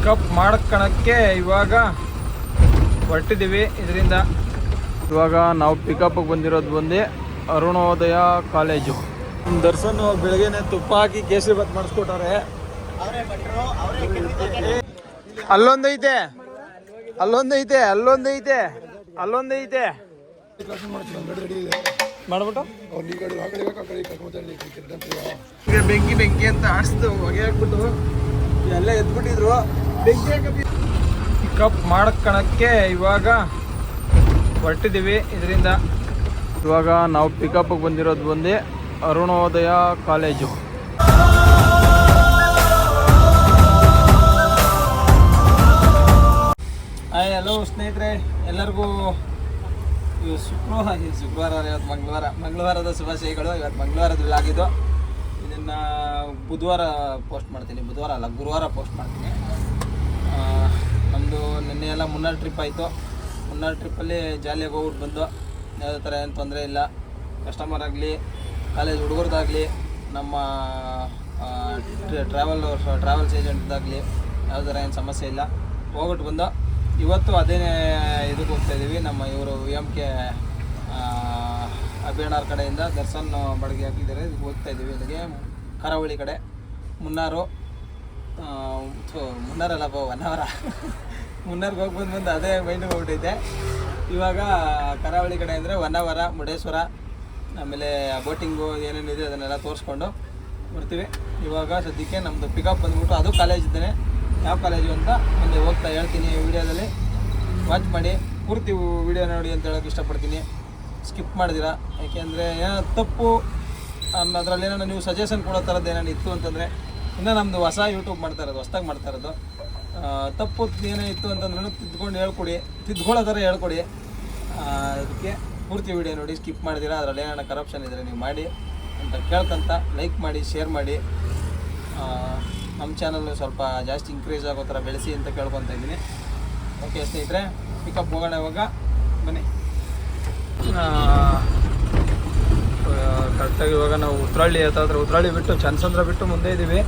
Pickup ಮಾಡ್ಕೊಳಕ್ಕೆ ಇವಾಗ ಹೊರಟಿದ್ದೀವಿ. ಇದರಿಂದ ಇವಾಗ ನಾವು ಪಿಕಪ್ಗೆ ಬಂದಿರೋದು ಬಂದು ಅರುಣೋದಯ ಕಾಲೇಜು. ದರ್ಶನ್ ಬೆಳಗ್ಗೆನೆ ತುಪ್ಪ ಹಾಕಿ ಕೇಸರಿ ಭಾತ್ ಮಾಡಿಸ್ಕೊಟ್ಟಾರೆ. ಅಲ್ಲೊಂದೈತೆ. ಅಲ್ಲೊಂದೈತೆ ಅಲ್ಲೊಂದೈತೆ ಅಲ್ಲೊಂದೈತೆ. ಮಾಡ್ಬಿಟ್ಟು? ಬೆಂಕಿ ಬೆಂಕಿ ಅಂತ ಆಡಿಸ್ತು ಹೊಗೆ ಹಾಕ್ಬಿಟ್ಟು. ಎಲ್ಲ ಎದ್ಬಿಟ್ಟಿದ್ರು ಬೆಂಕಿ ಪಿಕಪ್ ಮಾಡ್ಕೊಳಕ್ಕೆ ಇವಾಗ ಹೊರಟಿದ್ದೀವಿ. ಇದರಿಂದ ಇವಾಗ ನಾವು ಪಿಕಪ್ ಬಂದಿರೋದು ಬಂದು ಅರುಣೋದಯ ಕಾಲೇಜು ಹಾಯ್ ಹಲೋ ಸ್ನೇಹಿತರೆ. ಎಲ್ಲರಿಗೂ ಇವತ್ತು ಶುಕ್ರವಾರ ಶುಕ್ರವಾರ ಇವತ್ತು ಮಂಗಳವಾರ. ಮಂಗಳವಾರದ ಶುಭಾಶಯಗಳು. ಇವತ್ತು ಮಂಗಳವಾರದಲ್ಲಿ ಆಗಿದ್ದು ಇದನ್ನು ಬುಧವಾರ ಪೋಸ್ಟ್ ಮಾಡ್ತೀನಿ. ಬುಧವಾರ ಅಲ್ಲ, ಗುರುವಾರ ಪೋಸ್ಟ್ ಮಾಡ್ತೀನಿ. ನಮ್ಮದು ನಿನ್ನೆ ಎಲ್ಲ ಮುನ್ನಾರ್ ಟ್ರಿಪ್ ಆಯಿತು. ಮುನ್ನಾರ್ ಟ್ರಿಪ್ಪಲ್ಲಿ ಜಾಲಿಯಾಗಿ ಹೋಗ್ಬಿಟ್ಟು ಬಂದು ಯಾವುದೇ ಥರ ಏನು ತೊಂದರೆ ಇಲ್ಲ. ಕಸ್ಟಮರ್ ಆಗಲಿ ಕಾಲೇಜ್ ಹುಡುಗರದ್ದಾಗಲಿ ನಮ್ಮ ಟ್ರಾವೆಲ್ ಟ್ರಾವೆಲ್ಸ್ ಏಜೆಂಟ್ದಾಗಲಿ ಯಾವುದೇ ಥರ ಏನು ಸಮಸ್ಯೆ ಇಲ್ಲ. ಹೋಗ್ಬಿಟ್ಟು ಬಂದು ಇವತ್ತು ಅದೇ ಇದಕ್ಕೆ ಹೋಗ್ತಾ ಇದ್ದೀವಿ ನಮ್ಮ ಇವರು ವಿ ಎಂ ಕೆ ಅಭಿಯಾನವ್ರ ಕಡೆಯಿಂದ ದರ್ಶನ್ ಬಡಗಿ ಹಾಕಿದ್ದಾರೆ. ಹೋಗ್ತಾ ಇದ್ದೀವಿ. ಇಲ್ಲಿಗೆ ಕರಾವಳಿ ಕಡೆ. ಮುನ್ನಾರು ಮುನ್ನಾರಲ್ಲ ಬೋ ಒನ್ ಅವರ ಮುನ್ನಾರ್ಗೆ ಹೋಗಿ ಬಂದು ಬಂದು ಅದೇ ಮೈಂಡಿಗೆ ಹೋಗ್ಬಿಟ್ಟಿದ್ದೆ ಇವಾಗ ಕರಾವಳಿ ಕಡೆ ಅಂದರೆ ಹೊನ್ನಾವರ ಮುರುಡೇಶ್ವರ, ಆಮೇಲೆ ಬೋಟಿಂಗು ಏನೇನಿದೆ ಅದನ್ನೆಲ್ಲ ತೋರಿಸ್ಕೊಂಡು ಬರ್ತೀವಿ. ಇವಾಗ ಸದ್ಯಕ್ಕೆ ನಮ್ಮದು ಪಿಕಪ್ ಬಂದ್ಬಿಟ್ಟು ಅದು ಕಾಲೇಜ್ ಇದ್ದೇನೆ. ಯಾವ ಕಾಲೇಜು ಅಂತ ಮುಂದೆ ಹೋಗ್ತಾ ಹೇಳ್ತೀನಿ ವಿಡಿಯೋದಲ್ಲಿ ವಾಚ್ ಮಾಡಿ, ಪೂರ್ತಿ ವಿಡಿಯೋ ನೋಡಿ ಅಂತ ಹೇಳೋಕೆ ಇಷ್ಟಪಡ್ತೀನಿ. ಸ್ಕಿಪ್ ಮಾಡಿದಿರಾ? ಯಾಕೆಂದರೆ ಏನೋ ತಪ್ಪು. ಅದರಲ್ಲಿ ಏನೋ ನೀವು ಸಜೆಷನ್ ಕೊಡೋ ಥರದ್ದು ಏನೇನು ಇತ್ತು ಅಂತಂದರೆ, ಇನ್ನೂ ನಮ್ಮದು ಹೊಸ ಯೂಟ್ಯೂಬ್ ಮಾಡ್ತಾ ಇರೋದು, ಹೊಸ್ದಾಗಿ ಮಾಡ್ತಾ ಇರೋದು. ತಪ್ಪು ಏನೇ ಇತ್ತು ಅಂತಂದ್ರೂ ತಿದ್ಕೊಂಡು ಹೇಳ್ಕೊಡಿ. ತಿದ್ಕೊಳ್ಳೋ ಥರ ಹೇಳ್ಕೊಡಿ. ಅದಕ್ಕೆ ಪೂರ್ತಿ ವಿಡಿಯೋ ನೋಡಿ ಸ್ಕಿಪ್ ಮಾಡಿದಿರಾ? ಅದರಲ್ಲಿ ಏನಾರ ಕರಪ್ಷನ್ ಇದ್ದರೆ ನೀವು ಮಾಡಿ ಅಂತ ಕೇಳ್ಕಂತ ಲೈಕ್ ಮಾಡಿ ಶೇರ್ ಮಾಡಿ. ನಮ್ಮ ಚಾನಲ್ ಸ್ವಲ್ಪ ಜಾಸ್ತಿ ಇನ್ಕ್ರೀಸ್ ಆಗೋ ಥರ ಬೆಳೆಸಿ ಅಂತ ಕೇಳ್ಕೊತಾ ಇದ್ದೀನಿ. ಓಕೆ ಸ್ನೇಹಿತರೆ ಪಿಕಪ್ ಹೋಗೋಣ ಇವಾಗ. ಬನ್ನಿ. ಕರೆಕ್ಟಾಗಿ ಇವಾಗ ನಾವು ಉತ್ರಾಳಿ ಹತ್ರ ಉತ್ರಾಳಿ ಬಿಟ್ಟು ಚನ್ಸಂದ್ರ ಬಿಟ್ಟು ಮುಂದೆ ಇದ್ದೀವಿ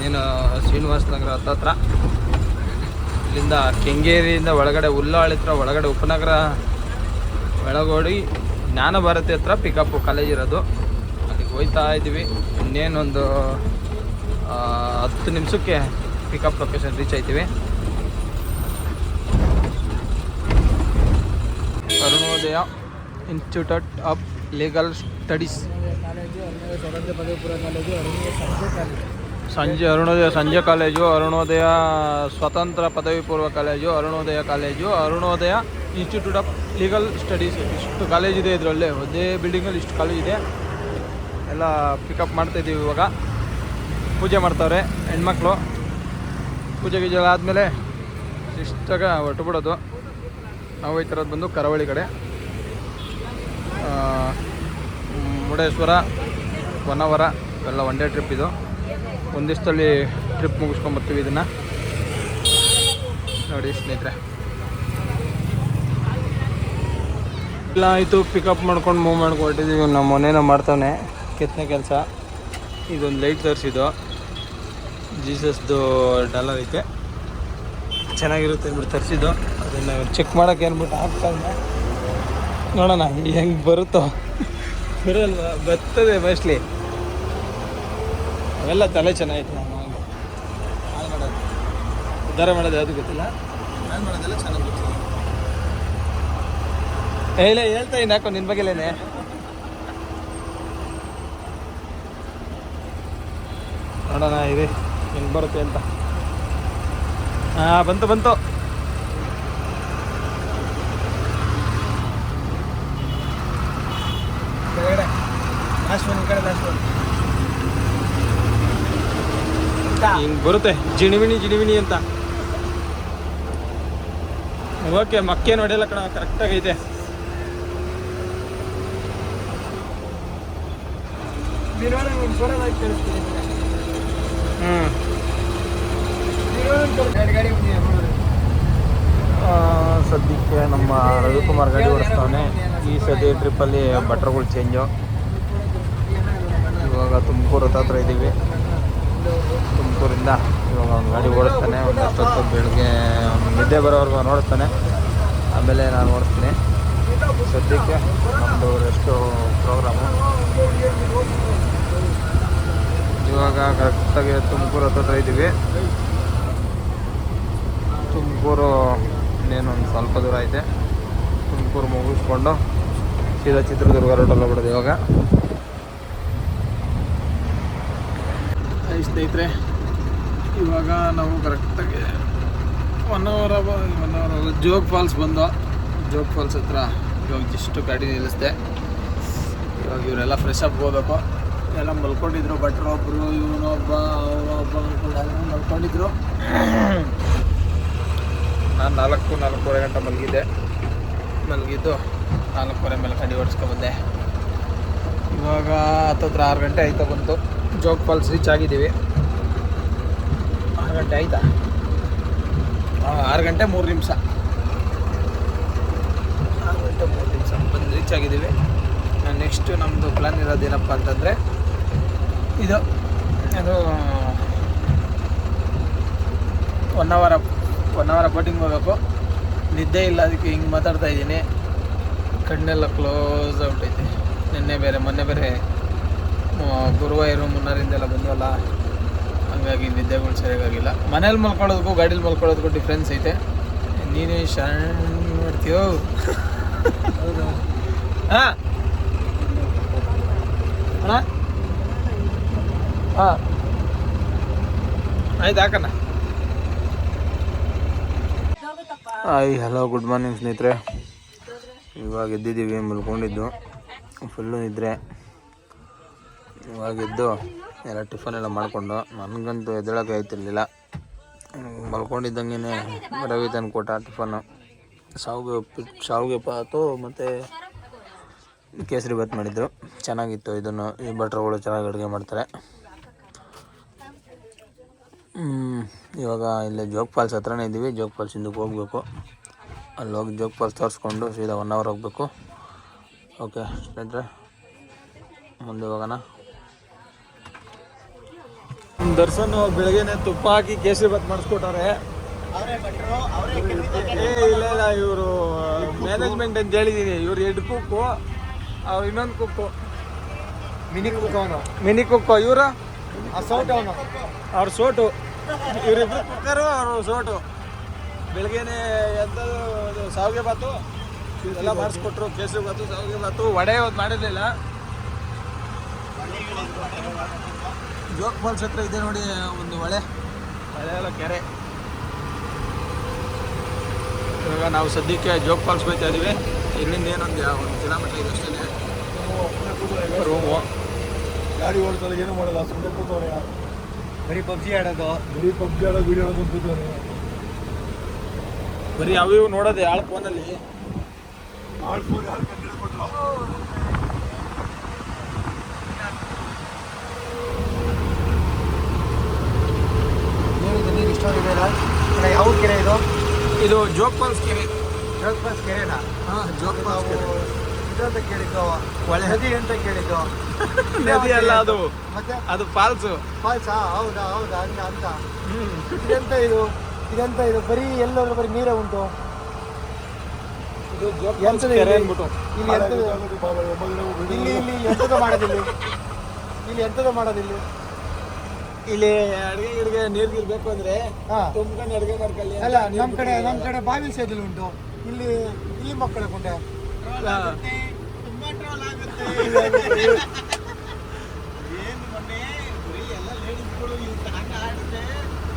ನೀನು ಶ್ರೀನಿವಾಸ ನಗರ ಹತ್ತತ್ರ ಇಲ್ಲಿಂದ ಕೆಂಗೇರಿಯಿಂದ ಒಳಗಡೆ ಉಲ್ಲಾಳಿ ಹತ್ರ, ಒಳಗಡೆ ಉಪನಗರ ಒಳಗೋಡಿ ಜ್ಞಾನ ಭಾರತಿ ಹತ್ರ ಪಿಕಪ್ ಕಾಲೇಜ್ ಇರೋದು. ಅಲ್ಲಿಗೆ ಹೋಯ್ತಾ ಇದ್ದೀವಿ. ಇನ್ನೇನೊಂದು ಹತ್ತು ನಿಮಿಷಕ್ಕೆ pickup location reach ಆಯ್ತೀವಿ. Arunodaya institute of legal studies ಸಂಜೆ ಅರುಣೋದಯ, ಸಂಜೆ ಕಾಲೇಜು, ಅರುಣೋದಯ ಸ್ವತಂತ್ರ ಪದವಿ ಪೂರ್ವ college, Arunodaya college, Arunodaya institute of legal studies ಇಷ್ಟು ಕಾಲೇಜ್ ಇದೆ ಇದರಲ್ಲಿ, ಒಂದೇ ಬಿಲ್ಡಿಂಗಲ್ಲಿ ಇಷ್ಟು ಕಾಲೇಜ್ ಇದೆ. ಎಲ್ಲ ಪಿಕಪ್ ಮಾಡ್ತಾಯಿದ್ದೀವಿ ಇವಾಗ. ಪೂಜೆ ಮಾಡ್ತಾವ್ರೆ, ಹೆಣ್ಮಕ್ಳು. ಪೂಜೆ ಗೀಜೆ ಆದಮೇಲೆ ಇಷ್ಟಾಗ ಹೊರಟು ಬಿಡೋದು ನಾವು ಹೋಯ್ತಿರೋದು ಬಂದು ಕರಾವಳಿ ಕಡೆ. ಮುರುಡೇಶ್ವರ ಹೊನ್ನಾವರ ಎಲ್ಲ ಒನ್ ಡೇ ಟ್ರಿಪ್ ಇದು. ಒಂದಿಷ್ಟಲ್ಲಿ ಟ್ರಿಪ್ ಮುಗಿಸ್ಕೊಂಬರ್ತೀವಿ ಇದನ್ನು. ನೋಡಿ ಸ್ನೇಹಿತರೆ. ಇಲ್ಲ ಆಯಿತು ಪಿಕಪ್ ಮಾಡ್ಕೊಂಡು ಮೂವ್ ಮಾಡ್ಕೊಂಡು ಹೊರಟಿದ್ದೀವಿ ನಮ್ಮ ಮನೇನ ಮಾಡ್ತಾನೆ ಕೆತ್ತನೆ ಕೆಲಸ. ಇದೊಂದು ಲೈಟ್ ತರಿಸಿದ್ದು ಜೀಸಸ್ದು ಡಾಲರ್ ಐತೆ. ಚೆನ್ನಾಗಿರುತ್ತೆ ಅಂದ್ಬಿಟ್ಟು ತರಿಸಿದ್ದು. ಅದನ್ನು ಚೆಕ್ ಮಾಡೋಕೆ ಅಂದ್ಬಿಟ್ಟು ಹಾಕ್ತಾ ಇದ್ದೆ. ನೋಡೋಣ, ಹೆಂಗೆ ಬರುತ್ತೋ. ಬರಲ್ವಾ? ಬರ್ತದೆ ಮೋಸ್ಟ್ಲಿ ಅವೆಲ್ಲ ತಲೆ ಚೆನ್ನಾಗಿತ್ತು ನಾನು. ಮಾಡೋದು. ಉದ್ಧಾರ ಮಾಡೋದು ಯಾವುದು ಗೊತ್ತಿಲ್ಲ. ಹಾಳು ಮಾಡೋದೆಲ್ಲ ಚೆನ್ನಾಗಿ ಗೊತ್ತಿಲ್ಲ ಇಲ್ಲ ಹೇಳ್ತಾ ಇದ್ದೀನಿ ಯಾಕೋ ನಿನ್ನ ಬಗ್ಗೆಲೇನೆ ನೋಡೋಣ, ಇದೆ. ಹೆಂಗೆ ಬರುತ್ತೆ ಅಂತ. ಹಾಂ, ಬಂತು ಬಂತು. ಕಡೆ ಹಿಂಗೆ ಬರುತ್ತೆ. ಜಿಣಿವಿಣಿ ಜಿಣಿವಿಣಿ ಅಂತ. ಓಕೆ ಮಕ್ಕೆ ನೋಡಿಲ್ಲ ಕಣ ಕರೆಕ್ಟಾಗೈತೆ ಸದ್ಯಕ್ಕೆ ನಮ್ಮ ರವಿಕುಮಾರ್ ಗಾಡಿ ಓಡಿಸ್ತಾವನೆ ಈ ಸದ್ಯ ಟ್ರಿಪ್ಪಲ್ಲಿ ಬಟ್ರಗಳು ಚೇಂಜು ಇವಾಗ ತುಮಕೂರು ಹತ್ರ ಇದ್ದೀವಿ. ತುಮಕೂರಿಂದ ಇವಾಗ ಒಂದು ಗಾಡಿ ಓಡಿಸ್ತಾನೆ ಒಂದು ಅಷ್ಟೊತ್ತು ಬೆಳಗ್ಗೆ ನಿದ್ದೆ ಬರೋವರೆಗೂ ನೋಡಿಸ್ತಾನೆ. ಆಮೇಲೆ ನಾನು ಓಡಿಸ್ತೀನಿ. ಸದ್ಯಕ್ಕೆ ನಮ್ಮದು ರೆಸ್ಟು ಪ್ರೋಗ್ರಾಮು ಇವಾಗ ಕರೆಕ್ಟಾಗಿ ತುಮಕೂರು ಹತ್ರ ಇದ್ದೀವಿ. ತುಮಕೂರು ಇನ್ನೇನೊಂದು ಸ್ವಲ್ಪ ದೂರ ಐತೆ. ತುಮಕೂರು ಮುಗಿಸ್ಕೊಂಡು ಸೀದಾ ಚಿತ್ರದುರ್ಗ ರೋಡಲ್ಲಿ ಬಿಡೋದು ಇವಾಗ. ಹಾಯ್ ಸ್ನೇಹಿತರೆ, ಇವಾಗ ನಾವು ಕರೆಕ್ಟಾಗಿ one hour one hour Jog falls ಬಂದು. ಜೋಗ್ ಫಾಲ್ಸ್ ಹತ್ರ ಇವಾಗ ಜಸ್ಟ್ ಗಾಡಿ ನಿಲ್ಲಿಸ್ದೆ. ಇವಾಗ ಇವರೆಲ್ಲ ಫ್ರೆಶ್ ಅಪ್ ಹೋಗ್ಬೇಕು ಎಲ್ಲ ಮಲ್ಕೊಂಡಿದ್ರು, ಭಟ್ರು ಒಬ್ಬರು ಇವನು ಒಬ್ಬ ಒಬ್ಬ ಮಲ್ಕೊಂಡಿದ್ರು. ನಾನು ನಾಲ್ಕು, ನಾಲ್ಕೂವರೆ ಗಂಟೆ ಮಲಗಿದ್ದೆ. ಮಲಗಿದ್ದು ನಾಲ್ಕೂವರೆ ಮೇಲೆ ಕಡಿ ಓಡಿಸ್ಕೊಂಡ್ಬಂದೆ ಇವಾಗ ಹತ್ತತ್ರ ಆರು ಗಂಟೆ ಆಯ್ತಾ ಬಂತು ಜೋಗ್ ಫಾಲ್ಸ್ ರೀಚ್ ಆಗಿದ್ದೀವಿ. ಆರು ಗಂಟೆ ಆಯ್ತಾ? ಆರು ಗಂಟೆ ಮೂರು ನಿಮಿಷ. ಆರು ಗಂಟೆ ಮೂರು ನಿಮಿಷ. ಬಂದು ರೀಚ್ ಆಗಿದ್ದೀವಿ. ನೆಕ್ಸ್ಟ್ ನಮ್ಮದು ಪ್ಲ್ಯಾನ್ ಇರೋದೇನಪ್ಪ ಅಂತಂದರೆ, ಇದು, ಅದು one hour one hour boating ಹೋಗಬೇಕು. ನಿದ್ದೆ ಇಲ್ಲ, ಅದಕ್ಕೆ ಹಿಂಗೆ ಮಾತಾಡ್ತಾ ಇದ್ದೀನಿ. ಕಣ್ಣೆಲ್ಲ ಕ್ಲೋಸ್ ಔಟ್ ಐತೆ ನಿನ್ನೆ ಬೇರೆ, ಮೊನ್ನೆ ಬೇರೆ ಗುರುವಾಯೂರು ಮುನ್ನಾರಿಂದೆಲ್ಲ ಬಂದವಲ್ಲ, ಹಂಗಾಗಿ ನಿದ್ದೆಗಳು ಸರಿಯಾಗಿಲ್ಲ ಮನೇಲಿ ಮಲ್ಕೊಳ್ಳೋದಕ್ಕೂ ಗಾಡೀಲಿ ಮಲ್ಕೊಳ್ಳೋದಕ್ಕೂ ಡಿಫ್ರೆನ್ಸ್ ಐತೆ. ನೀನು ಶರಣ್ ಮಾಡ್ತೀಯೋ? ಹಾಂ. ಹಾಂ. ಆಯ್ತು, ಹಾಕಣ್ಣ. ಹಾಯ್ ಹಲೋ ಗುಡ್ ಮಾರ್ನಿಂಗ್ ಸ್ನೇಹಿತರೆ. ಇವಾಗ ಎದ್ದಿದ್ದೀವಿ, ಮಲ್ಕೊಂಡಿದ್ದು. ಫುಲ್ಲು ನಿದ್ರೆ. ಇವಾಗ ಎದ್ದು ಎಲ್ಲ ಟಿಫನ್ ಎಲ್ಲ ಮಾಡಿಕೊಂಡು. ನನಗಂತೂ ಎದ್ದೇಳೋಕೆ ಆಯ್ತಿರಲಿಲ್ಲ. ಮಲ್ಕೊಂಡಿದ್ದಂಗೆ ರವಿ ತಂದು ಕೊಟ್ಟ ಟಿಫನ್ನು. ಶಾವಿಗೆ ಉಪ್ಪಿಟ್ಟು ಶಾವಿಗೆ ಪಾತು ಮತ್ತು ಕೇಸರಿ ಬಾತ್ ಮಾಡಿದ್ರು. ಚೆನ್ನಾಗಿತ್ತು ಇದನ್ನು. ಈ ಭಟ್ರುಗಳು ಚೆನ್ನಾಗಿ ಅಡುಗೆ ಮಾಡ್ತಾರೆ. ಇವಾಗ ಇಲ್ಲೇ ಜೋಗ್ ಫಾಲ್ಸ್ ಹತ್ರನೇ ಇದ್ದೀವಿ ಜೋಗ್ ಫಾಲ್ಸ್ ಹಿಂದಕ್ಕೆ ಹೋಗಬೇಕು. ಅಲ್ಲಿ ಹೋಗಿ ಜೋಗ್ ಫಾಲ್ಸ್ ತೋರಿಸ್ಕೊಂಡು ಸೀದಾ ಒನ್ ಅವರ್ ಹೋಗಬೇಕು. ಓಕೆ, ಸ್ನೇಹಿತರೆ, ಮುಂದೆ ಹೋಗೋಣ. ದರ್ಶನ್ ಬೆಳಗ್ಗೆನೆ ತುಪ್ಪ ಹಾಕಿ ಕೇಸರಿ ಬಾತ್ ಮಾಡಿಸ್ಕೊಟ್ಟಾರೆ. ಏ ಇಲ್ಲ ಇಲ್ಲ ಇವರು ಮ್ಯಾನೇಜ್ಮೆಂಟ್ ಅಂತ ಹೇಳಿದ್ದೀನಿ ಇವ್ರು ಎರಡು ಕುಕ್ಕು ಅವ್ರು ಇನ್ನೊಂದು ಕುಕ್ಕು ಮಿನಿ ಕುಕ್ಕು ಅವನು. ಮಿನಿ ಕುಕ್ಕು ಇವರು? ಸೌಟ್ ಅವನು. ಅವ್ರ ಸೋಟು ಇವರಿಬ್ರು ಕುಕ್ಕರು ಅವರು ಸೋಟು ಬೆಳಗ್ಗೆನೆ ಎಂಥದ್ದು ಇದು ಸಾವಿಗೆ ಬಾತು ಎಲ್ಲ ಮಾಡಿಸ್ಕೊಟ್ರು ಕೇಸರಿ ಬಾತು ಸಾವಿಗೆ ಬಾತು ವಡೆ ಒಂದು ಮಾಡಿರಲಿಲ್ಲ. ಜೋಗ್ ಫಾಲ್ಸ್ ಹತ್ರ ಇದೆ ನೋಡಿ ಒಂದು ಹೊಳೆ. ಹೊಳೆ ಎಲ್ಲ ಕೆರೆ. ಇವಾಗ ನಾವು ಸದ್ಯಕ್ಕೆ ಜೋಗ್ ಫಾಲ್ಸ್ ಹೋಗ್ತಾ ಇದೀವಿ. ಇಲ್ಲಿಂದ ಏನೊಂದು ಒಂದು ಕಿಲೋಮೀಟರ್ ಇದೆ ಅಷ್ಟೇ ರೂಮು ಗಾಡಿ ಓಡಿಸೋದು ಏನು ಮಾಡಲ್ಲ ಸುಮ್ಮನೆ ಕೂತವ್ರೆ ಬರೀ ಪಬ್ಜಿ ಆಡೋದು. ಬರೀ ಪಬ್ಜಿ ಆಡೋದು ವೀಡಿಯೋ ಆಡೋದು ಕೂತವ್ರೆ. ಬರೀ ಅವು ಇವು ನೋಡೋದು ಯಾಳ ಫೋನಲ್ಲಿ ಯಾಳ ಫೋನ್ ಯಾರು ಏನಿದೆ ನೀರು ಇಷ್ಟೊಂದು ಇದೆಯಲ್ಲ ಯಾವ ಕೆರೆ ಇದು ಇದು ಜೋಗ್ ಫಾಲ್ಸ್ ಕೆರೆ. ಜೋಗ್ ಫಾಲ್ಸ್ ಕೆರೆನಾ? ಹಾಂ ಜೋಗ್ ಫಾಲ್ಸ್ ಕೆರೆ. ಇದಂತ ಕೇಳಿದ್ದು? ಹೊಳೆ. ನದಿ ಅಂತ ಕೇಳಿದ್ದು? ನದಿ ಅಲ್ಲ ಅದು. ಮತ್ತೆ? ಅದು ಫಾಲ್ಸ್. ಫಾಲ್ಸಾ ಹೌದಾ ಹೌದಾ ಹಂಗ ಅಂತ. ಇದೆಂತ ಇದು? ಇದೆಂತ ಇದು? ಬರೀ ಎಲ್ಲೋದ್ರು ಬರೀ ನೀರೇ ಉಂಟು? ಎಂತದು? ಇಲ್ಲಿ ಇಲ್ಲಿ ಎಂತದ ಮಾಡೋದಿಲ್ಲ? ಇಲ್ಲಿ ಎಂತದ ಮಾಡೋದಿಲ್ಲಿ? ಇಲ್ಲಿ ಅಡುಗೆ ಗಿಡ್ಗೆ ನೀರು ಗೀರ್ ಬೇಕು ಅಂದ್ರೆ ಹಾ. ತುಂಬ್ಕೊಂಡು ಅಡುಗೆ ಮಾಡ್ಕೊಳ್ಳಿ ಅಲ್ಲ ನಮ್ ಕಡೆ ನಮ್ ಕಡೆ ಬಾವಿ ಸೇದಲು ಉಂಟು. ಇಲ್ಲಿ ಇಲ್ಲಿ ಮಕ್ಕಳ ಕುಂಟೆ.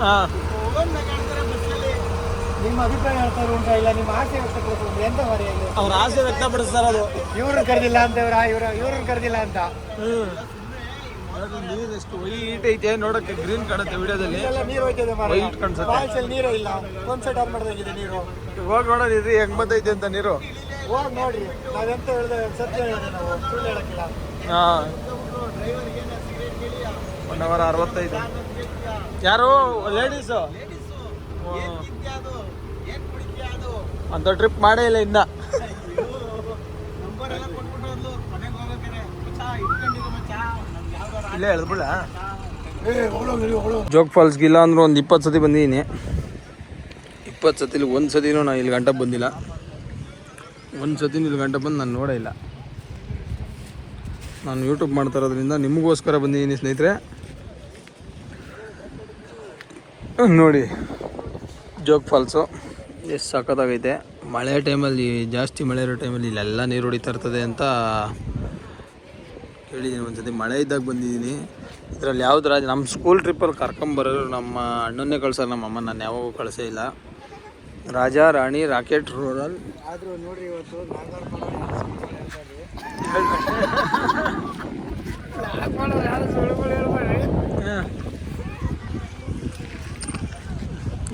ಹಾಂ. ನಿಮ್ಮ ಅಭಿಪ್ರಾಯ ಹೇಳ್ತಾರೆ ಉಂಟಾ? ಇಲ್ಲ ನಿಮ್ಮ ಆಸೆ ವ್ಯಕ್ತಪಡಿಸ್ತಾರೆ ಎಂತ ಮರೆಯಲ್ಲಿ ಅವ್ರ ಆಸೆ ವ್ಯಕ್ತಪಡಿಸ್ತಾರ ಅದು ಇವ್ರನ್ನ ಕರೆದಿಲ್ಲ ಅಂತ ಇವ್ರ ಇವ್ರ ಇವ್ರನ್ನ ಕರೆದಿಲ್ಲ ಅಂತ. ಹ್ಮ್. ನೀರು ಎಷ್ಟು ವೈಟ್ ಐತೆ ನೋಡಕ್ಕೆ ಗ್ರೀನ್ ಕಾಣುತ್ತೆ ವಿಡಿಯೋದಲ್ಲಿ. ಎಲ್ಲ ನೀರು ಹೋಯ್ತಿದೆ White ಕಾಣ್ಸುತ್ತೆ. ಫಾಲ್ಸ್ ಅಲ್ಲಿ ನೀರೇ ಇಲ್ಲ. ಒಂದು ಸೈಡ್ ಆನ್ ಮಾಡ್ದಂಗಿದೆ ನೀರು. ಹೋಗಿ ನೋಡೋದಿದ್ರಿ ಹೆಂಗ್ ಬಂದೈತೆ ಅಂತ ನೀರು. ಹೋಗಿ ನೋಡ್ರಿ. ನಾವೆಂತ ಹೇಳ್ದೆ ಸತ್ಯ ಹೇಳಿದೆ ನಾವು ಸುಳ್ಳು ಹೇಳಕ್ಕಿಲ್ಲ. ಹಾಂ. ಒನ್ ಅವರ್ ಅರವತ್ತೈದು. ಯಾರು? ಲೇಡೀಸು ಅಂತ ಟ್ರಿಪ್ ಮಾಡೇ ಇಲ್ಲ ಇನ್ನ. ಇಲ್ಲೇ ಎಳ್ದ್ಬಿಡ ಜೋಗ್ ಫಾಲ್ಸ್ಗೆ ಇಲ್ಲ ಅಂದ್ರೆ ಒಂದು ಇಪ್ಪತ್ತು ಸತಿ ಬಂದಿದ್ದೀನಿ. ಇಪ್ಪತ್ತು ಸತಿಲಿ ಒಂದು ಸತಿನೂ ನಾನು ಇಲ್ಲಿ ಗಂಟೆ ಬಂದಿಲ್ಲ. ಒಂದು ಸತಿನೂ ಇಲ್ಲಿ ಗಂಟೆ ಬಂದು ನಾನು ನೋಡೇ ಇಲ್ಲ. ನಾನು ಯೂಟ್ಯೂಬ್ ಮಾಡ್ತಾ ಇರೋದ್ರಿಂದ ನಿಮಗೋಸ್ಕರ ಬಂದಿದ್ದೀನಿ ಸ್ನೇಹಿತರೆ. ನೋಡಿ ಜೋಗ್ ಫಾಲ್ಸು. ಎಷ್ಟು ಸಖತ್ತಾಗೈತೆ. ಮಳೆ ಟೈಮಲ್ಲಿ ಜಾಸ್ತಿ ಮಳೆ ಇರೋ ಟೈಮಲ್ಲಿ ಇಲ್ಲೆಲ್ಲ ನೀರು ಹೊಡಿತಾ ಇರ್ತದೆ ಅಂತ ಕೇಳಿದ್ದೀನಿ ಒಂದ್ಸತಿ. ಮಳೆ ಇದ್ದಾಗ ಬಂದಿದ್ದೀನಿ. ಇದರಲ್ಲಿ ಯಾವ್ದು ರಾಜ ನಮ್ಮ ಸ್ಕೂಲ್ ಟ್ರಿಪ್ಪಲ್ಲಿ ಕರ್ಕೊಂಬರೋರು ನಮ್ಮ ಅಣ್ಣನ್ನೇ ಕಳ್ಸೋರು ನಮ್ಮ ಅಮ್ಮ ನಾನು ಯಾವಾಗೂ ಕಳಿಸೇ ಇಲ್ಲ. ರಾಜ ರಾಣಿ ರಾಕೆಟ್ ರೂರಲ್ ಆದ್ರೂ ನೋಡ್ರಿ ಇವತ್ತು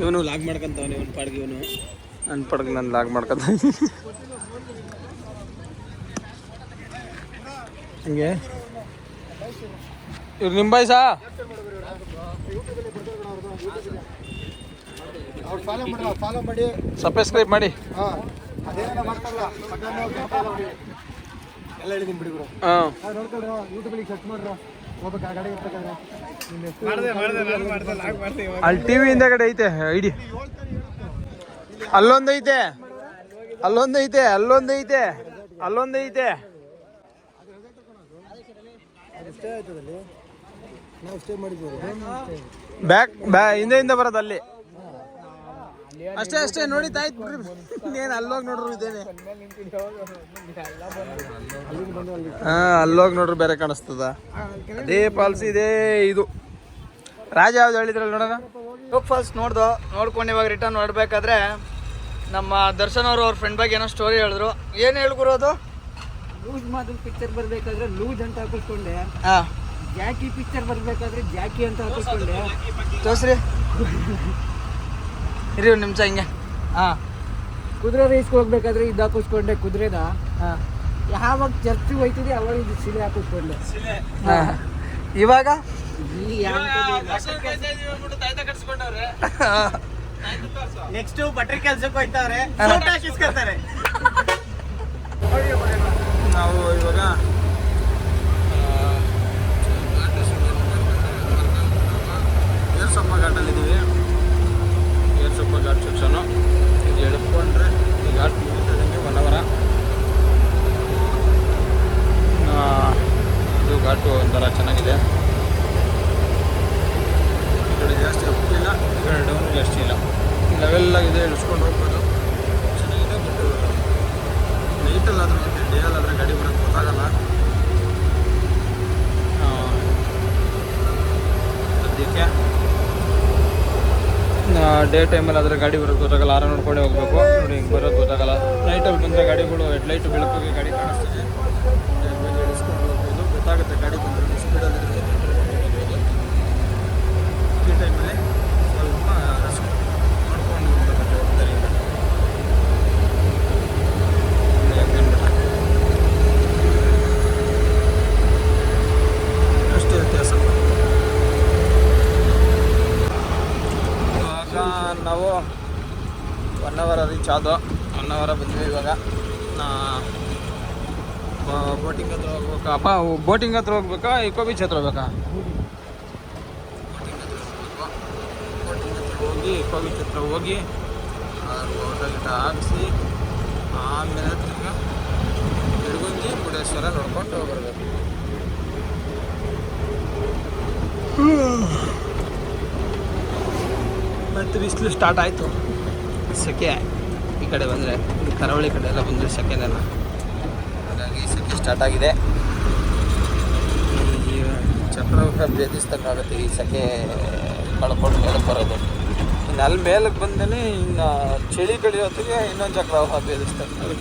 ಇವನು ಲಾಗ್ ಮಾಡ್ಕೊಂತವನು ಇವನು ಪಾಡ್ಗೆ ಇವನು. ನನ್ನ ಪಾಡ್ಗೆ ನಾನು ಲಾಗ್ ಮಾಡ್ಕೊಂತ ಹಿಂಗೆ ಇವ್ರು ನಿಂಬಾಯಿ ಸಾ ಅವ್ರು ಫಾಲೋ ಮಾಡ್ರ ಫಾಲೋ ಮಾಡಿ ಸಬ್ಸ್ಕ್ರೈಬ್ ಮಾಡಿ ಹಾಂ ಅದೇನ ಮಾಡ್ತಾರಲ್ಲ ಪಕ್ಕದಲ್ಲಿ ಹೋಗಿ follow ಮಾಡಿ. ಎಲ್ಲ ಹೇಳಿದ್ದೀನಿ ಬಿಡಿ ಬಿಡು ಹಾಂ ನೋಡ್ಕೊಳ್ರಿ ಯೂಟ್ಯೂಬಲ್ಲಿ ಸರ್ಚ್ ಮಾಡ್ರ ಹೋಗ್ಬೇಕು ಇವ್ರು ಗಾಡಿಗೆ ಸಬ್ಸ್ಕ್ರೈಬ್ ಮಾಡಿ. ಹೆಸರು ಅಲ್ಲಿ ಟಿ ವಿ ಹಿಂದೆಗಡೆ ಐತೆ ಐಡಿ. ಅಲ್ಲೊಂದೈತೆ ಅಲ್ಲೊಂದೈತೆ ಅಲ್ಲೊಂದೈತೆ ಅಲ್ಲೊಂದೈತೆ ಬ್ಯಾಕ್ ಬ್ಯಾ ಹಿಂದೆ ಹಿಂದೆ ಬರೋದು ಅಲ್ಲಿ. ಅಷ್ಟೇ ಅಷ್ಟೇ ನೋಡಿ ತಾಯ್ತು ಬಿಡ್ರಿ. ಇನ್ನೇನು ಅಲ್ಲೋಗಿ ನೋಡ್ರು ಇದೇನೆ. ಹಾ, ಅಲ್ಲೋಗಿ ನೋಡ್ರಿ ಬೇರೆ ಕಾಣಿಸ್ತದ. ಅದೇ ಫಾಲ್ಸ್ ಇದೇ ಇದು. ರಾಜ ಯಾವ್ದು ಹೇಳಿದ್ರಲ್ಲ ನೋಡೋಣ? ಟೋಪ್ ಫಾಲ್ಸ್ ನೋಡ್ದು. ನೋಡ್ಕೊಂಡು ಇವಾಗ ರಿಟರ್ನ್ ಹೊರಡ್ಬೇಕಾದ್ರೆ ನಮ್ಮ ದರ್ಶನ್ ಅವರು ಅವ್ರ ಫ್ರೆಂಡ್ ಬಗ್ಗೆ ಏನೋ ಸ್ಟೋರಿ ಹೇಳಿದ್ರು. ಏನು ಹೇಳ್ಕೊರೋದು ಲೂಸ್ ಮಾದಲ್ ಪಿಕ್ಚರ್ ಬರ್ಬೇಕಾದ್ರೆ ಲೂಸ್ ಅಂತ ಹಾಕಿಸ್ಕೊಂಡೆ. ಹಾಂ ಜಾಕಿ ಪಿಕ್ಚರ್ ಬರ್ಬೇಕಾದ್ರೆ ಜಾಕಿ ಅಂತ ಹಾಕಿಸ್ಕೊಂಡೆ. ತೋರ್ಸ್ರಿ. ಇರಿ ಒಂದು ನಿಮಿಷ ಹಿಂಗೆ. ಹಾಂ ಕುದುರೆ ರೇಸ್ಗೆ ಹೋಗ್ಬೇಕಾದ್ರೆ ಇದು ಹಾಕಿಸ್ಕೊಂಡೆ ಕುದುರೆನ ಹಾಂ ಯಾವಾಗ ಚರ್ಚ್ ಹೋಯ್ತಿದೆ ಅವಾಗ ಇದು ಸಿಲೆ ಹಾಕಿಸ್ಕೊಂಡೆ. ಇವಾಗ? ಇಲ್ಲಿ ನೆಕ್ಸ್ಟ್ ಬಟ್ರಿ ಕೆಲ್ಸಕ್ಕೆ ಹೋಯ್ತವ್ರೆ. ನಾವು ಇವಾಗ ಏರ್ಸಪ್ಪ ಘಾಟಲ್ಲಿದ್ದೀವಿ ಏರ್ಸಪ್ಪ ಘಾಟ್ ಸೆಕ್ಷನು ಇದು ಎಳ್ಕೊಂಡ್ರೆ ಈ ಘಾಟ್ ಮುಗಿತದಂಗೆ ಒನ್ ಅವರ ಇದು ಘಾಟು ಒಂಥರ ಚೆನ್ನಾಗಿದೆ. ಈ ಕಡೆ ಜಾಸ್ತಿ ಹೋಗ್ತಿಲ್ಲ ಈ ಕಡೆ ಡೌನ್ ಜಾಸ್ತಿ ಇಲ್ಲ. ಲೆವೆಲ್ಲಾಗಿದೆ ಇಳಿಸ್ಕೊಂಡು ಹೋಗ್ಬೋದು. ಚೆನ್ನಾಗಿದೆ ಬಟ್ ನೈಟಲ್ಲಾದ್ರೆ ಡೇ ಗಾಡಿ ಬರೋದು ಗೊತ್ತಾಗಲ್ಲ. ಸದ್ಯಕ್ಕೆ. ಡೇ ಟೈಮಲ್ಲಿ ಆದರೆ ಗಾಡಿ ಬರೋದು ಗೊತ್ತಾಗಲ್ಲ, ಆರ ನೋಡ್ಕೊಂಡೇ ಹೋಗ್ಬೇಕು. ನೋಡಿ ಹಿಂಗೆ ಬರೋದು ಗೊತ್ತಾಗಲ್ಲ. ನೈಟಲ್ಲಿ ಬಂದರೆ ಗಾಡಿಗಳು ಹೆಡ್ಲೈಟ್ ಬೆಳಕಿಗೆ ಗಾಡಿ ಕಾಣಿಸ್ತಿದೆ. ಗೊತ್ತಾಗುತ್ತೆ ಗಾಡಿ ಬಂದರೆ ಸ್ಪೀಡಲ್ಲಿ ಹೋಗ್ಬೋದು ಈ ಟೈಮಲ್ಲಿ ಸ್ವಲ್ಪ ರಿಸ್ಕ್ ನೋಡ್ಕೊಂಡು ಹೋಗ್ಬೇಕು ಹೋಗ್ತಾರೆ ಅಷ್ಟೇ ವ್ಯತ್ಯಾಸ ಇವಾಗ ನಾವು ಒನ್ ಅನ್ನವರ ಬಂದ್ವಿ ಇವಾಗ. ಬೋಟಿಂಗ್ ಹತ್ರ ಹೋಗ್ಬೇಕಾ? ಅಪ್ಪ, ಬೋಟಿಂಗ್ ಹತ್ರ ಹೋಗ್ಬೇಕಾ? ಇಕೋ ಬೀಚ್ ಹತ್ರ ಹೋಗ್ಬೇಕಾ? ಬೋಟಿಂಗ್ ಹತ್ರ ಹೋಗಿ ಇಕೋ ಬೀಚ್ ಹತ್ರ ಹೋಗಿ ಊಟ ಗೀಟ ಹಾಕಿಸಿ, ಆಮೇಲೆ ತಿರ್ಗಾ ಇಡಗುಂಜಿ ಮುರುಡೇಶ್ವರ ನೋಡ್ಕೊಂಡು ಹೋಗ್ಬರ್ಬೇಕು ಮತ್ತು ಬಿಸಿಲು ಸ್ಟಾರ್ಟ್ ಆಯಿತು. ಸೆಕೆ. ಈ ಕಡೆ ಬಂದರೆ ಕರಾವಳಿ ಕಡೆ ಎಲ್ಲ ಬಂದರೆ ಸೆಕೆನೆಲ್ಲ ಹಾಗಾಗಿ ಸೆಕೆ ಸ್ಟಾರ್ಟ್ ಆಗಿದೆ. ಚಕ್ರವರ್ತಿ ಭೇದಿಸ್ದಂಗಾಗುತ್ತೆ ಈ ಸೆಕೆ ಕಳ್ಕೊಂಡು ಮೇಲಕ್ಕೆ ಬರೋದು. ಇನ್ನು ಅಲ್ಲಿ ಮೇಲಕ್ಕೆ ಬಂದೇ ಇನ್ನು ಚಳಿ ಕಡಿಯೋತ್ತಿಗೆ ಇನ್ನೊಂದು ಚಕ್ರವರ್ತ ಭೇದಿಸ್ತಾರೆ.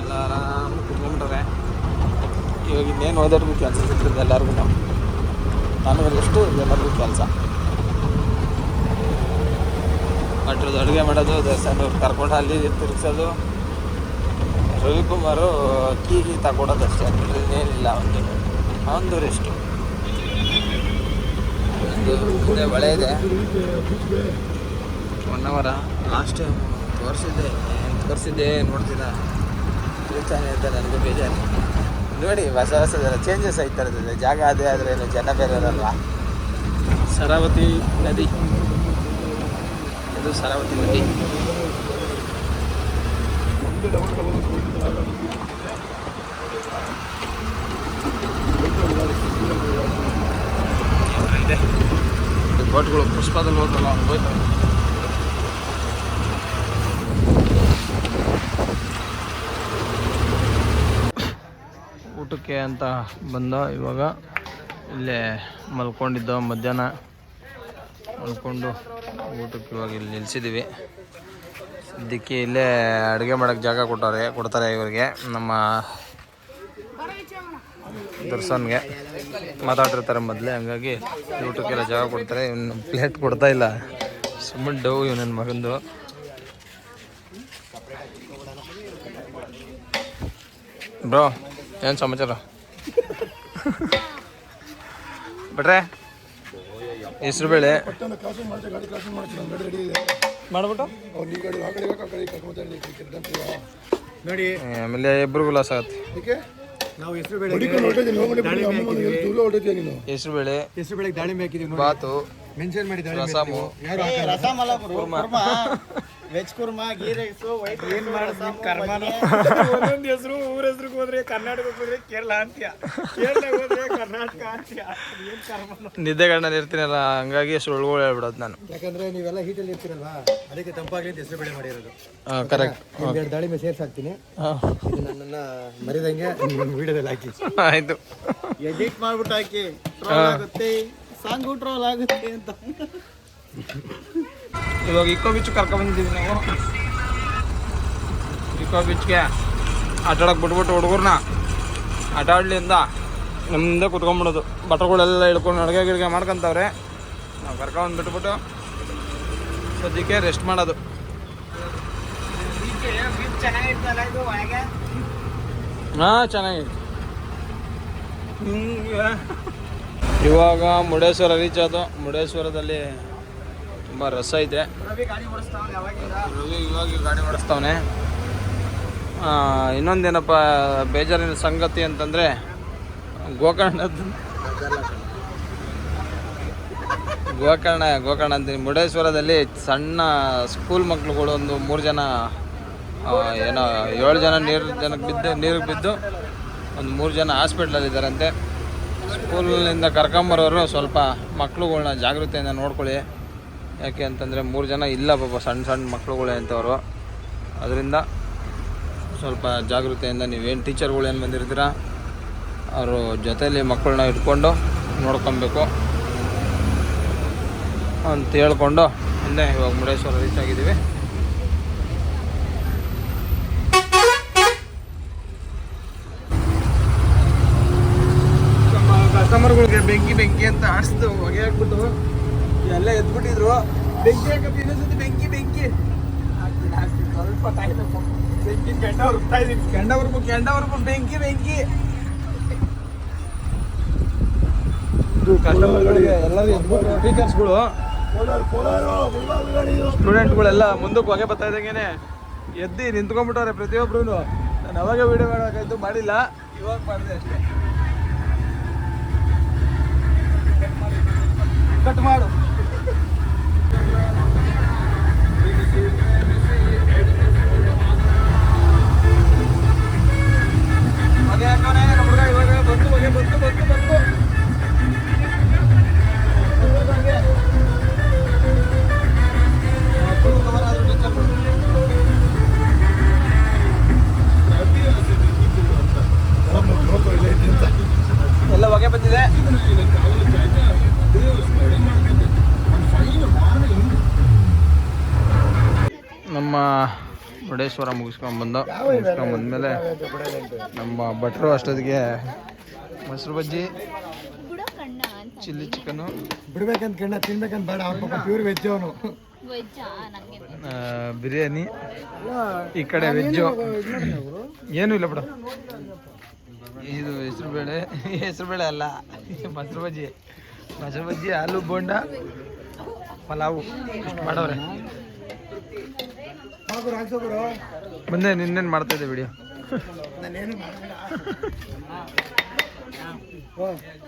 ಎಲ್ಲ ಆರಾಮ ಕುತ್ಕೊಂಡ್ರೆ. ಇವಾಗ ಇನ್ನೇನು ಓದೋರ್ಗೂ ಕೆಲಸ ಸಿಗ್ತದೆ ಎಲ್ಲರಿಗೂ. ಎಷ್ಟು ಎಲ್ಲರಿಗೂ ಕೆಲಸ. ಭಟ್ರದ್ದು ಅಡುಗೆ ಮಾಡೋದು ದೇವಸ್ಥಾನ ಕರ್ಕೊಂಡು ಅಲ್ಲಿ ತಿರುಗಿಸೋದು. ರವಿಕುಮಾರು ಕೀ ಕೀ ತಗೊಡೋದು ಅಷ್ಟೇ ಏನಿಲ್ಲ ಒಂದು. ಒಂದು ರೆಸ್ಟು ಒಂದು ಮುಂದೆ ಮಳೆ ಇದೆ. ಒನ್ ಅವರ ಲಾಸ್ಟ್ ಟೈಮ್ ತೋರಿಸಿದ್ದೆ ತೋರಿಸಿದ್ದೆ ನೋಡ್ತೀರಾ ತಿರುಗ್ತಾನೆ ಅಂತ ನನಗೆ ಬೇಜಾರು. ನೋಡಿ, ಹೊಸ ಹೊಸ ಚೇಂಜಸ್ ಆಯ್ತಾ ಇರ್ತದೆ ಜಾಗ ಅದೇ ಆದರೆ ಏನು ಜನ ಬೇರೆ ಇರಲ್ವಾ ಸರಾವತಿ ನದಿ. ಇದು ಸರಾವತಿ ನದಿ. ಇದೆ. ಬೋಟ್ಗಳು ಪುಷ್ಪದಲ್ಲಿ ಹೋದ್ರಲ್ಲ ಹೋಯ್ತು ಊಟಕ್ಕೆ ಅಂತ ಬಂದ ಇವಾಗ. ಇಲ್ಲೇ ಮಲ್ಕೊಂಡಿದ್ದ ಮಧ್ಯಾಹ್ನ. ಮಲ್ಕೊಂಡು ಊಟಕ್ಕೆ ಇವಾಗ ಇಲ್ಲಿ ನಿಲ್ಸಿದ್ದೀವಿ ಸದ್ಯಕ್ಕೆ ಇಲ್ಲೇ ಅಡುಗೆ ಮಾಡೋಕ್ಕೆ ಜಾಗ ಕೊಟ್ಟವ್ರೆ, ಕೊಡ್ತಾರೆ ಇವರಿಗೆ. ನಮ್ಮ ದರ್ಶನ್ಗೆ ಮಾತಾಡಿರ್ತಾರೆ ಮೊದಲೇ, ಹಂಗಾಗಿ ಊಟಕ್ಕೆಲ್ಲ ಜಾಗ ಕೊಡ್ತಾರೆ. ಇವನು ಪ್ಲೇಟ್ ಕೊಡ್ತಾ ಇಲ್ಲ. ಸುಮ್ಮನೆ ಡವ್ ಇವ್ ನನ್ನ ಮಗಂದು. ಬ್ರೋ, ಏನು ಸಮಾಚಾರ? ಬಿಟ್ರೆ? ಹೆಸ್ರು ಬೇಳೆ. ಮಾಡ್ಬಿಟ್ಟು? ನೋಡಿ. ಆಮೇಲೆ ಇಬ್ರಿಗೂ ಲಾಸ್ ಆಗುತ್ತೆ. ನಾವು ಹೆಸರು ಬೇಳೆ ಹೆಸರು ಬೇಳೆ ಹೆಸರು ದಾಳಿಂಬೆ ಹಾಕಿದ್ದೀವಿ ಬಾತು ಮೆನ್ಷನ್ ಮಾಡಿ rasam. Veg kurma ghee rice white ಏನ್ ಒಂದೊಂದು ಹೆಸರು ಊರ ಹೆಸರಿಗೆ ಹೋದ್ರೆ ಕರ್ನಾಟಕಕ್ಕೆ ಹೋದ್ರೆ ಕೇರಳ ಅಂತ್ಯ. ಕೇರಳ ಹೋದ್ರೆ ಕರ್ನಾಟಕ ಅಂತ್ಯ. ಏನ್ ಕರ್ಮ ನಿದ್ದೆಗಳನ್ನ ಇರ್ತೀನಲ್ಲ ಹಂಗಾಗಿ ಸುಳ್ಳುಗಳು ಒಳಗಳು ಹೇಳ್ಬಿಡೋದು ನಾನು. ಯಾಕಂದ್ರೆ ನೀವೆಲ್ಲ ಹೀಟಲ್ಲಿ ಇರ್ತೀರಲ್ಲ ಅದಕ್ಕೆ ತಂಪಾಗ್ಲಿ ಹೆಸರು ಬೇಳೆ ಮಾಡಿರೋದು. ಕರೆಕ್ಟ್ ಎರಡು ದಾಳಿಂಬೆ ಸೇರ್ಸಾಕ್ತೀನಿ ನನ್ನನ್ನ ಮರಿದಂಗೆ ನಿಮ್ಮ ವಿಡಿಯೋದಲ್ಲಿ ಹಾಕಿ. ಆಯ್ತು. ಎಡಿಟ್ ಮಾಡ್ಬಿಟ್ಟು ಹಾಕಿ. ಟ್ರೋಲ್ ಆಗುತ್ತೆ ಸಾಂಗು ಟ್ರೋಲ್ ಆಗುತ್ತೆ ಅಂತ. ಇವಾಗ ಇಕೋ ಬೀಚ್ ಕರ್ಕೊಂಡ್ಬಂದಿದ್ದೀವಿ ನಾವು. ಇಕೋ ಬೀಚ್ಗೆ ಆಟಾಡೋಕೆ ಬಿಟ್ಬಿಟ್ಟು ಹುಡುಗರ್ನ ಆಟ ಆಡ್ಲಿಂದ ನಮ್ಮಿಂದ ಕುತ್ಕೊಂಡ್ಬಿಡೋದು. ಬಟ್ಟೆಗಳೆಲ್ಲ ಹಿಡ್ಕೊಂಡು ಅಡುಗೆ ಗಿಡ್ಗೆ ಮಾಡ್ಕೊಂತವ್ರೆ. ನಾವು ಕರ್ಕೊಂಡ್ ಬಿಟ್ಬಿಟ್ಟು ಸದ್ಯಕ್ಕೆ ರೆಸ್ಟ್ ಮಾಡೋದು. ಹಾಂ ಚೆನ್ನಾಗಿತ್ತು ಇವಾಗ ಮುರುಡೇಶ್ವರ ರೀಚ್ ಆದ ಮುರುಡೇಶ್ವರದಲ್ಲಿ ತುಂಬ ರಸ ಇದೆ. ರವಿ ಇವಾಗ ಗಾಡಿ ಓಡಿಸ್ತಾವನೆ. ಇನ್ನೊಂದೇನಪ್ಪ, ಬೇಜಾರಿನ ಸಂಗತಿ ಅಂತಂದರೆ ಗೋಕರ್ಣ ಗೋಕರ್ಣ ಗೋಕರ್ಣ ಅಂತೀನಿ ಮುರುಡೇಶ್ವರದಲ್ಲಿ ಸಣ್ಣ ಸ್ಕೂಲ್ ಮಕ್ಳುಗಳು ಒಂದು ಮೂರು ಜನ ಏನೋ ಏಳು ಜನ ನೀರು ಜನಕ್ಕೆ ಬಿದ್ದು, ನೀರಿಗೆ ಬಿದ್ದು ಒಂದು ಮೂರು ಜನ ಹಾಸ್ಪಿಟ್ಲಲ್ಲಿ ಇದ್ದಾರಂತೆ. ಸ್ಕೂಲಿಂದ ಕರ್ಕೊಂಬರೋರು ಸ್ವಲ್ಪ ಮಕ್ಳುಗಳ್ನ ಜಾಗೃತಿಯಿಂದ ನೋಡ್ಕೊಳ್ಳಿ. ಯಾಕೆ ಅಂತಂದರೆ ಮೂರು ಜನ ಇಲ್ಲ ಪಾಪ ಸಣ್ಣ ಸಣ್ಣ ಮಕ್ಕಳುಗಳೇ ಅಂತವರು. ಅದರಿಂದ ಸ್ವಲ್ಪ ಜಾಗೃತಿಯಿಂದ ನೀವೇನು ಟೀಚರ್ಗಳು ಏನು ಬಂದಿರ್ತೀರ, ಅವರು ಜೊತೆಯಲ್ಲಿ ಮಕ್ಕಳನ್ನ ಇಟ್ಕೊಂಡು ನೋಡ್ಕೊಬೇಕು ಅಂತ ಹೇಳ್ಕೊಂಡು ಮುಂದೆ ಇವಾಗ ಮುರುಡೇಶ್ವರ ರೀಚ್ ಆಗಿದ್ದೀವಿ. ಕಸ್ಟಮರ್ಗಳಿಗೆ ಬೆಂಕಿ ಬೆಂಕಿ ಅಂತ ಆಡಿಸ್ದು ಹೊಗೆ ಹಾಕ್ಬಿಟ್ಟು ಎಲ್ಲ ಎದ್ಬಿಟ್ಟಿದ್ರು. ಬೆಂಕಿ ಹಾಕಪ್ಪ ಇನ್ನೊಂದ್ಸತಿ ಬೆಂಕಿ ಬೆಂಕಿ. ಹಾಕ್ತೀನಿ, ಹಾಕ್ತೀನಿ. ಸ್ವಲ್ಪ ಬೇಕು. ಕೆಂಡ ಹುರ್ಕ್ತಾ ಇದೀನಿ ಕೆಂಡ ಹುರ್ಕು ಕೆಂಡ ಹುರ್ಕು ಬೆಂಕಿ ಬೆಂಕಿ. ಕಸ್ಟಮರ್ಗಳಿಗೆ ಎಲ್ಲರೂ ಎದ್ಬಿಟ್ಟು ಸ್ಪೀಕರ್ಸ್ಗಳು ಸ್ಟೂಡೆಂಟ್ಗಳೆಲ್ಲ ಮುಂದಕ್ಕೆ ಹೊಗೆ ಬರ್ತಾ ಇದ್ದಂಗೆನೆ ಎದ್ದು ನಿಂತ್ಕೊಂಡ್ಬಿಟ್ಟವ್ರೆ ಪ್ರತಿಯೊಬ್ರು ನಾನು ಅವಾಗ ವಿಡಿಯೋ ಮಾಡೋಕ್ಕಾಯ್ತು ಮಾಡಿಲ್ಲ ಇವಾಗ ಮಾಡಿದೆ ಅಷ್ಟೇ. ಕಟ್ ಮಾಡು. ಹೊಗೆ ಹಾಕೋನೆ ನಮ್ಮ ಹುಡುಗ ಇವಾಗ ಬಂತು ಹೊಗೆ ಬಂತು ಬಂತು ಬಂತು ಮುರುಡೇಶ್ವರ ಮುಗಿಸ್ಕೊಂಡ್ ಬಂದು. ಮುಗಿಸ್ಕೊಂಡ್ ಬಂದಮೇಲೆ ನಮ್ಮ ಭಟ್ರು ಅಷ್ಟೊತ್ತಿಗೆ ಮೊಸರು ಬಜ್ಜಿ ಚಿಲ್ಲಿ ಚಿಕನು ಬಿಡ್ಬೇಕಂತ ಕಣ್ಣ ತಿನ್ಬೇಕಂತ ಬೇಡ. ಅವ್ರ ಪಾಪ ಪ್ಯೂರ್ ವೆಜ್ ಅವನು. ಬಿರಿಯಾನಿ ಈ ಕಡೆ ವೆಜ್ಜು ಏನೂ ಇಲ್ಲ ಬಿಡ. ಇದು ಹೆಸರು ಬೇಳೆ ಹೆಸರು ಬೇಳೆ ಅಲ್ಲ ಮೊಸರು ಬಜ್ಜಿ. ಮೊಸರು ಬಜ್ಜಿ ಆಲೂ ಬೋಂಡ ಪಲಾವು. ಇಷ್ಟು ಮಾಡವ್ರೆ. ಮುಂದೆ ನಿನ್ನೇನು ಮಾಡ್ತಾ ಇದ್ದೆ ವಿಡಿಯೋ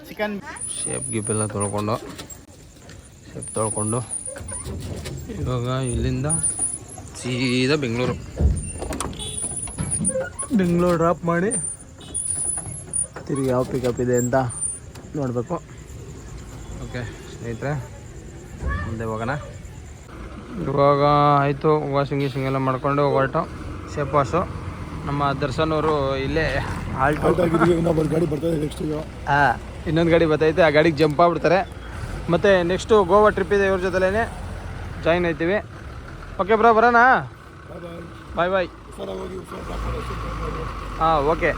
ಚಿಕನ್. ಶೇಪ್ ಗಿಪ್ ಎಲ್ಲ ತೊಳ್ಕೊಂಡು ಶೇಪ್ ತೊಳ್ಕೊಂಡು ಇವಾಗ ಇಲ್ಲಿಂದ ಸೀದಾ ಬೆಂಗಳೂರು. ಬೆಂಗಳೂರು ಡ್ರಾಪ್ ಮಾಡಿ ತಿರುಗಿ ಯಾವ ಪಿಕಪ್ ಇದೆ ಅಂತ ನೋಡಬೇಕು. ಓಕೆ ಸ್ನೇಹಿತರೆ ಮುಂದೆ ಹೋಗೋಣ. ಇವಾಗ ಆಯಿತು ವಾಷಿಂಗ್ ಗೀಶಿಂಗ್ ಎಲ್ಲ ಮಾಡ್ಕೊಂಡು ಹೊರಟು. ಸೇಫ್ ವಾಸು ನಮ್ಮ ದರ್ಶನವರು ಇಲ್ಲೇ ಆಲ್ಟ್. ಗಾಡಿ ಬರ್ತದೆ ನೆಕ್ಸ್ಟ್ ಹಾಂ ಇನ್ನೊಂದು ಗಾಡಿ ಬರ್ತೈತೆ ಆ ಗಾಡಿಗೆ ಜಂಪ್ ಆಗ್ಬಿಡ್ತಾರೆ. ಮತ್ತು ನೆಕ್ಸ್ಟು ಗೋವಾ ಟ್ರಿಪ್ ಇದೆ ಇವ್ರ ಜೊತೆಲೇ ಜಾಯಿನ್ ಆಯ್ತೀವಿ. ಓಕೆ ಬ್ರೋ ಬರೋಣ? ಬಾಯ್ ಬಾಯ್ ಹಾಂ ಓಕೆ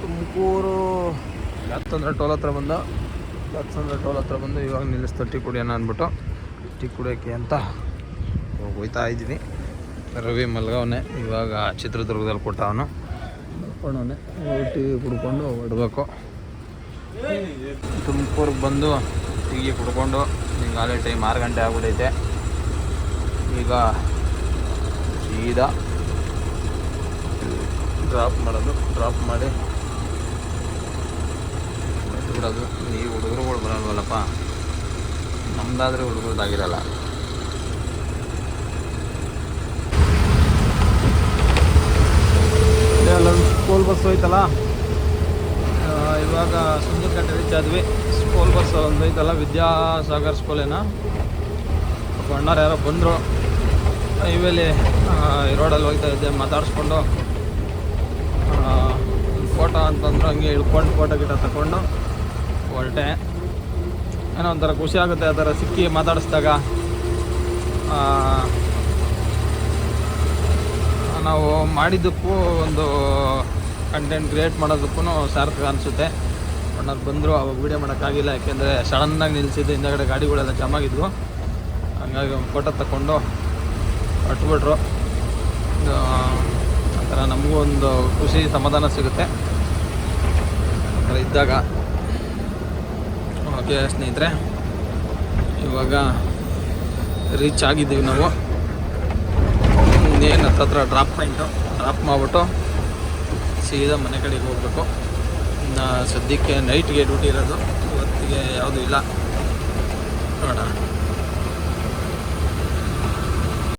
ತುಮಕೂರು ಹತ್ತಂದ್ರೆ ಟೋಲ್ ಹತ್ರ ಬಂದು. ಹತ್ತಂದ್ರೆ ಟೋಲ್ ಹತ್ರ ಬಂದು ಇವಾಗ ನಿಲ್ಲಿಸ್ತ ಟೀ ಕುಡಿಯೋಣ ಅಂದ್ಬಿಟ್ಟು, ಟೀ ಕುಡಿಯೋಕ್ಕೆ ಅಂತ ಹೋಗ್ತಾ ಇದ್ದೀನಿ ರವಿ ಮಲ್ಗವನೆ, ಇವಾಗ ಚಿತ್ರದುರ್ಗದಲ್ಲಿ ಕೊಟ್ಟವನು. ಮಲ್ಕೊಂಡವನೆ ಟೀ ಕುಡ್ಕೊಂಡು ಹೊಡ್ಬೇಕು ತುಮಕೂರಿಗೆ ಬಂದು ಟೀ ಕುಡ್ಕೊಂಡು ಈಗ ಆಲೇ ಟೈಮ್ ಆರು ಗಂಟೆ ಆಗ್ಬಿಟ್ಟೈತೆ ಈಗ ಸೀದಾ ಡ್ರಾಪ್ ಮಾಡೋದು ಡ್ರಾಪ್ ಮಾಡಿ ಬಿಡೋದು. ಈ ಹುಡುಗರುಗಳು ಬರಲ್ವಲ್ಲಪ್ಪ. ನಮ್ದಾದ್ರೆ ಹುಡುಗರದಾಗಿರಲ್ಲ. ಸ್ಕೂಲ್ ಬಸ್ ಹೋಯ್ತಲ್ಲ? ಇವಾಗ ಸುಂದರಕಟ್ಟೆ ರೀಚ್ ಆದ್ವಿ ಸ್ಕೂಲ್ ಬಸ್ ಒಂದು ಐತಲ್ಲ ವಿದ್ಯಾಸಾಗರ್ ಸ್ಕೂಲೇನ ಅಣ್ಣಾರು ಯಾರೋ ಬಂದರು. ಹೈವೇಲಿ ರೋಡಲ್ಲಿ ಹೋಗ್ತಾ ಇದ್ದೆ, ಮಾತಾಡಿಸ್ಕೊಂಡು. ಫೋಟೋ ಅಂತಂದ್ರೆ, ಹಂಗೆ ಇಳ್ಕೊಂಡು ಫೋಟೋ ಗಿಟ ತಗೊಂಡು. ಹೊರಟೆ ಏನೋ ಒಂಥರ ಖುಷಿ ಆಗುತ್ತೆ ಆ ಥರ ಸಿಕ್ಕಿ ಮಾತಾಡಿಸಿದಾಗ. ನಾವು ಮಾಡಿದ್ದಕ್ಕೂ ಒಂದು ಕಂಟೆಂಟ್ ಕ್ರಿಯೇಟ್ ಮಾಡೋದಕ್ಕೂ ಸಾರ್ಥಕ ಅನಿಸುತ್ತೆ. ಅಣ್ಣವ್ರು ಬಂದರು, ಅವಾಗ ವೀಡಿಯೋ ಮಾಡೋಕ್ಕಾಗಿಲ್ಲ, ಯಾಕೆಂದರೆ ಸಡನ್ನಾಗಿ ನಿಲ್ಲಿಸಿದ್ದು ಹಿಂದಗಡೆ ಗಾಡಿಗಳೆಲ್ಲ ಜಮಾಗಿದ್ವು ಹಂಗಾಗಿ ಒಂದು ಫೋಟೋ ತಗೊಂಡು ಹೊಟ್ಬಿಟ್ರು ಆ ಥರ ನಮಗೂ ಒಂದು ಖುಷಿ, ಸಮಾಧಾನ ಸಿಗುತ್ತೆ. ಆ ಥರ ಇದ್ದಾಗ. ಓಕೆ ಸ್ನೇಹಿತರೆ, ಇವಾಗ ರೀಚ್ ಆಗಿದ್ದೀವಿ ನಾವು. ಇನ್ನೇನು ಹತ್ತತ್ರ ಡ್ರಾಪ್ ಪಾಯಿಂಟು ಡ್ರಾಪ್ ಮಾಡಿಬಿಟ್ಟು ಸೀದಾ ಮನೆ ಕಡೆಗೆ ಹೋಗಬೇಕು. ಸದ್ಯಕ್ಕೆ ನೈಟ್ಗೆ ಡ್ಯೂಟಿ ಇರೋದು ಇವತ್ತಿಗೆ ಯಾವುದೂ ಇಲ್ಲ. ನೋಡೋಣ.